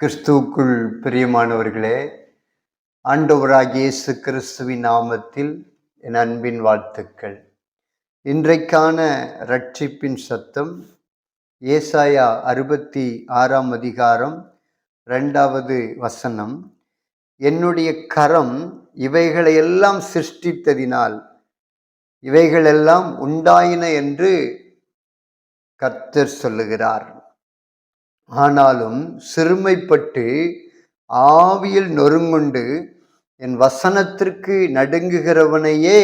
கிறிஸ்துவுக்குள் பிரியமானவர்களே ஆண்டவராகிய இயேசு கிறிஸ்துவின் நாமத்தில் என் அன்பின் வாழ்த்துக்கள். இன்றைக்கான ரட்சிப்பின் சத்தம் ஏசாயா அறுபத்தி ஆறாம் அதிகாரம் ரெண்டாவது வசனம். என்னுடைய கரம் இவைகளையெல்லாம் சிருஷ்டித்ததினால் இவைகளெல்லாம் உண்டாயின என்று கர்த்தர் சொல்லுகிறார். ஆனாலும் சிறுமைப்பட்டு ஆவியில் நொறுங்குண்டு என் வசனத்திற்கு நடுங்குகிறவனையே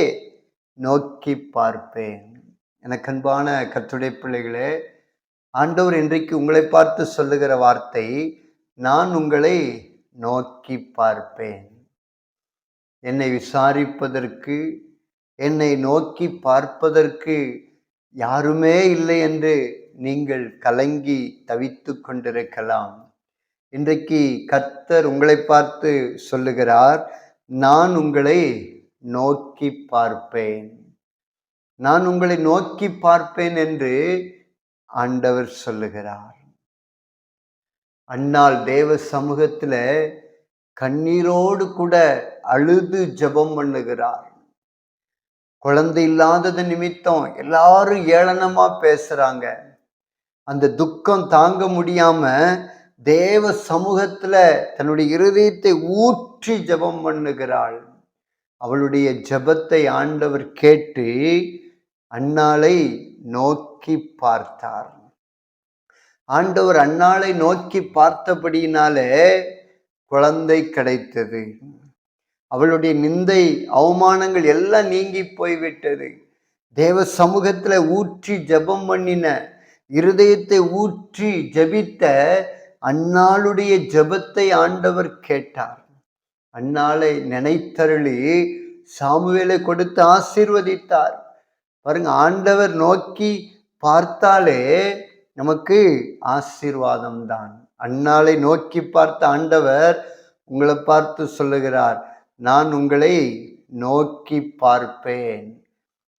நோக்கி பார்ப்பேன். எனக்கு அன்பான கத்துடைய பிள்ளைகளே ஆண்டவர் இன்றைக்கு உங்களை பார்த்து சொல்லுகிற வார்த்தை நான் உங்களை நோக்கி பார்ப்பேன். என்னை விசாரிப்பதற்கு என்னை நோக்கி பார்ப்பதற்கு யாருமே இல்லை என்று நீங்கள் கலங்கி தவித்து கொண்டிருக்கலாம். இன்றைக்கு கர்த்தர் உங்களை பார்த்து சொல்லுகிறார் நான் உங்களை நோக்கி பார்ப்பேன். நான் உங்களை நோக்கி பார்ப்பேன் என்று ஆண்டவர் சொல்லுகிறார். அன்னால் தேவ சமூகத்தில் கண்ணீரோடு கூட அழுது ஜெபம் பண்ணுகிறார். குழந்தை இல்லாதது நிமித்தம் எல்லாரும் ஏளனமா பேசுறாங்க. அந்த துக்கம் தாங்க முடியாம தேவ சமூகத்துல தன்னுடைய இருதயத்தை ஊற்றி ஜெபம் பண்ணுகிறாள். அவளுடைய ஜெபத்தை ஆண்டவர் கேட்டு அன்னாளை நோக்கி பார்த்தார். ஆண்டவர் அன்னாளை நோக்கி பார்த்தபடியினாலே குழந்தை கிடைத்தது. அவளுடைய நிந்தை அவமானங்கள் எல்லாம் நீங்கி போய்விட்டது. தேவ சமூகத்தில் ஊற்றி ஜெபம் பண்ணின இருதயத்தை ஊற்றி ஜெபித்த அன்னாளுடைய ஜெபத்தை ஆண்டவர் கேட்டார். அன்னாளை நினைத்தருளி சாமுவேலை கொடுத்து ஆசீர்வதித்தார். பாருங்க ஆண்டவர் நோக்கி பார்த்தாலே நமக்கு ஆசீர்வாதம் தான் அன்னாளை நோக்கி பார்த்த ஆண்டவர் உங்களை பார்த்து சொல்லுகிறார். நான் உங்களை நோக்கி பார்ப்பேன்.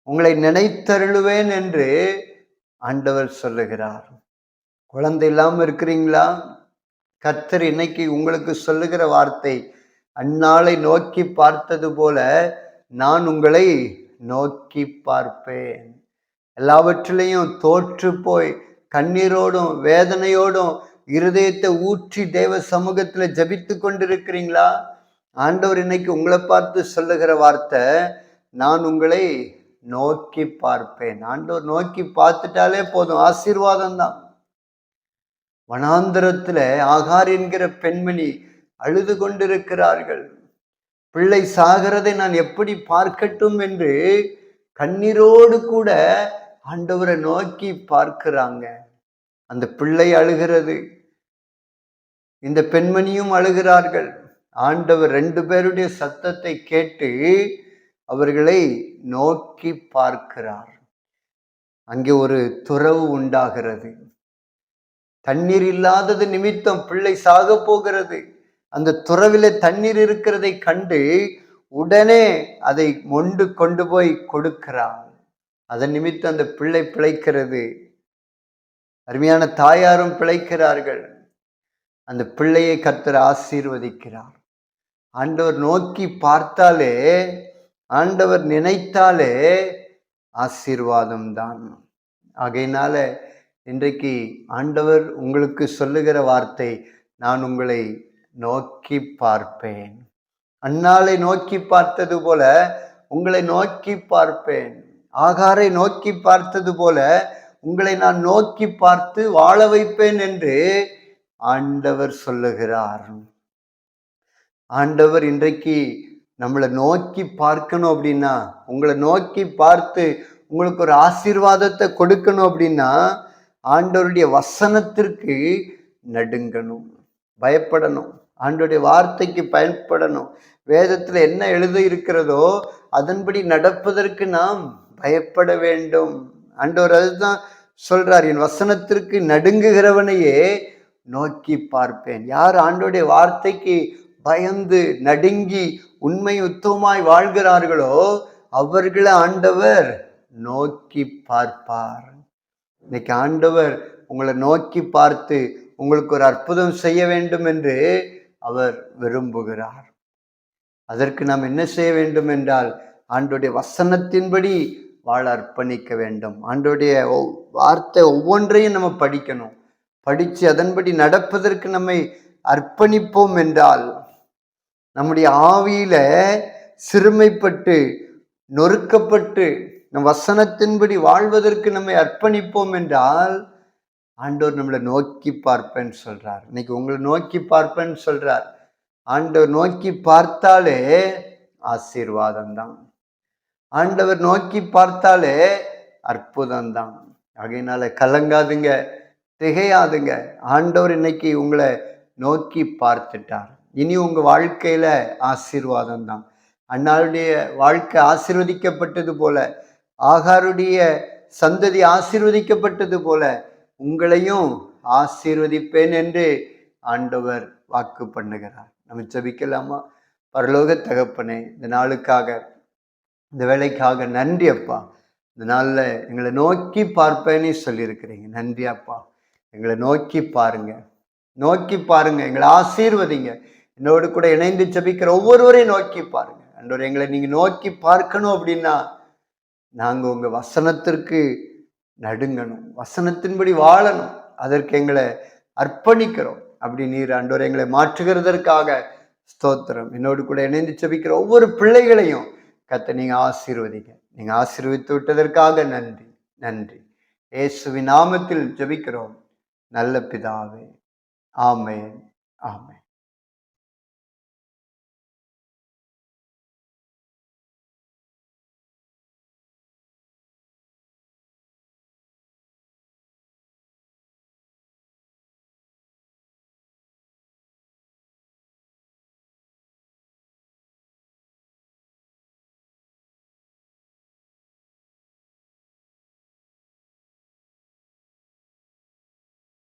உங்களை நினைத்தருளுவேன் என்று ஆண்டவர் சொல்லுகிறார். குழந்தை இல்லாமல் இருக்கிறீங்களா? கர்த்தர் இன்னைக்கு உங்களுக்கு சொல்லுகிற வார்த்தை அந்நாளை நோக்கி பார்த்தது போல நான் உங்களை நோக்கி பார்ப்பேன். எல்லாவற்றிலையும் தோற்று போய் கண்ணீரோடும் வேதனையோடும் இருதயத்தை ஊற்றி தேவ சமூகத்தில் ஜபித்து கொண்டிருக்கிறீங்களா? ஆண்டவர் இன்னைக்கு உங்களை பார்த்து சொல்லுகிற வார்த்தை நான் உங்களை நோக்கி பார்ப்பேன். ஆண்டவர் நோக்கி பார்த்துட்டாலே போதும். ஆசீர்வாதம் தான். வனாந்திரத்தில் ஆகார் என்கிற பெண்மணி அழுது கொண்டிருக்கிறார்கள். பிள்ளை சாகிறதை நான் எப்படி பார்க்கட்டும்? என்று கண்ணீரோடு கூட ஆண்டவரை நோக்கி பார்க்கிறாங்க. அந்த பிள்ளை அழுகிறது. இந்த பெண்மணியும் அழுகிறார்கள். ஆண்டவர் ரெண்டு பேருடைய சத்தத்தை கேட்டு அவர்களை நோக்கி பார்க்கிறார். அங்கே ஒரு துறவு உண்டாகிறது. தண்ணீர் இல்லாதது நிமித்தம் பிள்ளை சாக போகிறது. அந்த துறவில தண்ணீர் இருக்கிறதை கண்டு உடனே அதை மொண்டு கொண்டு போய் கொடுக்கிறார். அதன் நிமித்தம் அந்த பிள்ளை பிழைக்கிறது. அருமையான தாயாரும் பிழைக்கிறார்கள். அந்த பிள்ளையை கர்த்தர் ஆசீர்வதிக்கிறார். ஆண்டவர் நோக்கி பார்த்தாலே ஆண்டவர் நினைத்தாலே ஆசீர்வாதம் தான் ஆகையினால இன்றைக்கு ஆண்டவர் உங்களுக்கு சொல்லுகிற வார்த்தை நான் உங்களை நோக்கி பார்ப்பேன். அண்ணாலை நோக்கி பார்த்தது போல உங்களை நோக்கி பார்ப்பேன். ஆகாரை நோக்கி பார்த்தது போல உங்களை நான் நோக்கி பார்த்து வாழ வைப்பேன் என்று ஆண்டவர் சொல்லுகிறார். ஆண்டவர் இன்றைக்கு நம்மளை நோக்கி பார்க்கணும் அப்படின்னா உங்களை நோக்கி பார்த்து உங்களுக்கு ஒரு ஆசீர்வாதத்தை கொடுக்கணும் அப்படின்னா ஆண்டவருடைய வசனத்திற்கு நடுங்கணும் பயப்படணும் ஆண்டோடைய வார்த்தைக்கு பயன்படணும். வேதத்தில் என்ன எழுத இருக்கிறதோ அதன்படி நடப்பதற்கு நாம் பயப்பட வேண்டும். ஆண்டவர் அதுதான் சொல்றார் என் வசனத்திற்கு நடுங்குகிறவனையே நோக்கி பார்ப்பேன். யார் ஆண்டோடைய வார்த்தைக்கு பயந்து நடுங்கி உண்மை யுத்தமாய் வாழ்கிறார்களோ அவர்களை ஆண்டவர் நோக்கி பார்ப்பார். இன்னைக்கு ஆண்டவர் உங்களை நோக்கி பார்த்து உங்களுக்கு ஒரு அற்புதம் செய்ய வேண்டும் என்று அவர் விரும்புகிறார். அதற்கு நாம் என்ன செய்ய வேண்டும் என்றால் ஆண்டுடைய வசனத்தின்படி வாழ அர்ப்பணிக்க வேண்டும். ஆண்டுடைய ஒவ்- வார்த்தை ஒவ்வொன்றையும் நம்ம படிக்கணும். படித்து அதன்படி நடப்பதற்கு நம்மை அர்ப்பணிப்போம் என்றால் நம்முடைய ஆவியில சிறுமைப்பட்டு நொறுக்கப்பட்டு நம் வசனத்தின்படி வாழ்வதற்கு நம்மை அர்ப்பணிப்போம் என்றால் ஆண்டவர் நம்மளை நோக்கி பார்ப்பேன்னு சொல்றார். இன்னைக்கு உங்களை நோக்கி பார்ப்பேன்னு சொல்றார். ஆண்டவர் நோக்கி பார்த்தாலே ஆசீர்வாதம் தான் ஆண்டவர் நோக்கி பார்த்தாலே அற்புதம் தான் ஆகையினால கலங்காதுங்க திகையாதுங்க. ஆண்டவர் இன்னைக்கு உங்களை நோக்கி பார்த்துட்டார். இனி உங்கள் வாழ்க்கையில ஆசீர்வாதம் தான் அன்னாருடைய வாழ்க்கை ஆசிர்வதிக்கப்பட்டது போல ஆகாருடைய சந்ததி ஆசீர்வதிக்கப்பட்டது போல உங்களையும் ஆசீர்வதிப்பேன் என்று ஆண்டவர் வாக்கு பண்ணுகிறார். நம்ம ஜபிக்கலாமா? பரலோக தகப்பனே இந்த நாளுக்காக இந்த வேலைக்காக நன்றி அப்பா. இந்த நாளில் எங்களை நோக்கி பார்ப்பேன்னு சொல்லியிருக்கிறீங்க. நன்றி அப்பா. எங்களை நோக்கி பாருங்க. நோக்கி பாருங்க. எங்களை ஆசீர்வதிங்க. என்னோடு கூட இணைந்து ஜபிக்கிற ஒவ்வொருவரையும் நோக்கி பாருங்க அன்றோர் எங்களை நீங்க நோக்கி பார்க்கணும் அப்படின்னா நாங்க உங்க வசனத்திற்கு நடுங்கணும். வசனத்தின்படி வாழணும். அதற்கு எங்களை அர்ப்பணிக்கிறோம். அப்படி நீர் அன்றோர் எங்களை மாற்றுகிறதற்காக ஸ்தோத்திரம். என்னோடு கூட இணைந்து செபிக்கிற ஒவ்வொரு பிள்ளைகளையும் கத்த நீங்க ஆசீர்வதிங்க. நீங்க ஆசீர்வதித்து விட்டதற்காக நன்றி. நன்றி. இயேசுவின் நாமத்தில் ஜபிக்கிறோம். நல்ல பிதாவே. ஆமேன். ஆமேன்.